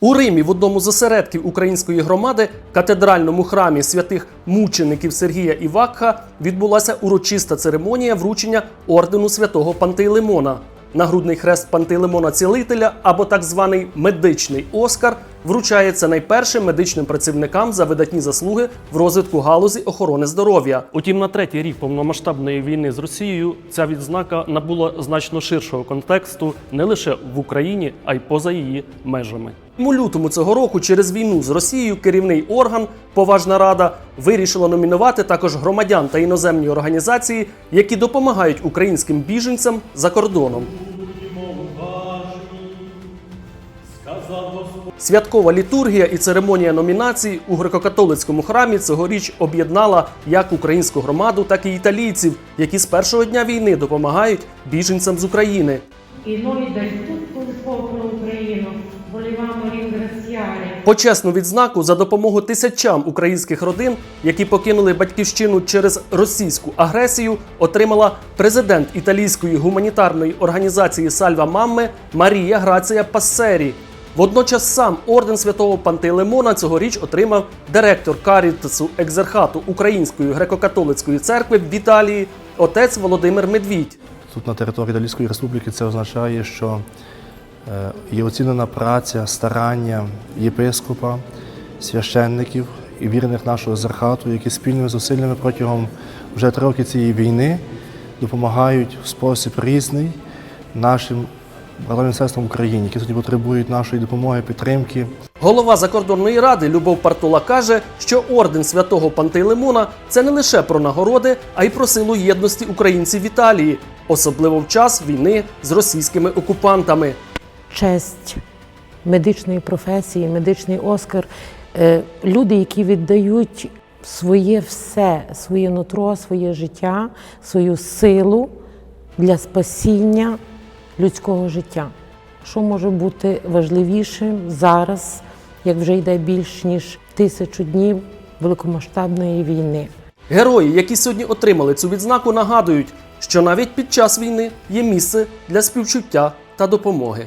У Римі в одному з осередків української громади, катедральному храмі святих мучеників Сергія і Вакха, відбулася урочиста церемонія вручення ордену святого Пантелеймона. Нагрудний хрест Пантелеймона Цілителя або так званий медичний Оскар вручається найпершим медичним працівникам за видатні заслуги в розвитку галузі охорони здоров'я. Утім, на третій рік повномасштабної війни з Росією ця відзнака набула значно ширшого контексту не лише в Україні, а й поза її межами. У лютому цього року через війну з Росією керівний орган Поважна Рада вирішила номінувати також громадян та іноземні організації, які допомагають українським біженцям за кордоном. Святкова літургія і церемонія номінацій у греко-католицькому храмі цьогоріч об'єднала як українську громаду, так і італійців, які з першого дня війни допомагають біженцям з України. Volevamo ringraziare Почесну відзнаку за допомогу тисячам українських родин, які покинули батьківщину через російську агресію, отримала президент італійської гуманітарної організації Сальва Мамме Марія Грація Пассері. Водночас сам орден святого Пантелеймона цьогоріч отримав директор Карітасу екзархату Української греко-католицької церкви в Італії отець Володимир Медвідь. Тут на території Італійської республіки це означає, що е, є оцінена праця, старання єпископа, священників і вірних нашого зерхату, які спільними зусиллями протягом вже три роки цієї війни допомагають в спосіб різний нашим сестрам в які сьогодні потребують нашої допомоги, підтримки. Голова закордонної ради Любов Партула каже, що орден святого Пантелеймона – це не лише про нагороди, а й про силу єдності українців в Італії, особливо в час війни з російськими окупантами. честь медичної професії, медичний Оскар. Е, Люди, які віддають своє все, своє нутро, своє життя, свою силу для спасіння людського життя. Що може бути важливішим зараз, як вже йде більш ніж тисячу днів великомасштабної війни? Герої, які сьогодні отримали цю відзнаку, нагадують, що навіть під час війни є місце для співчуття та допомоги.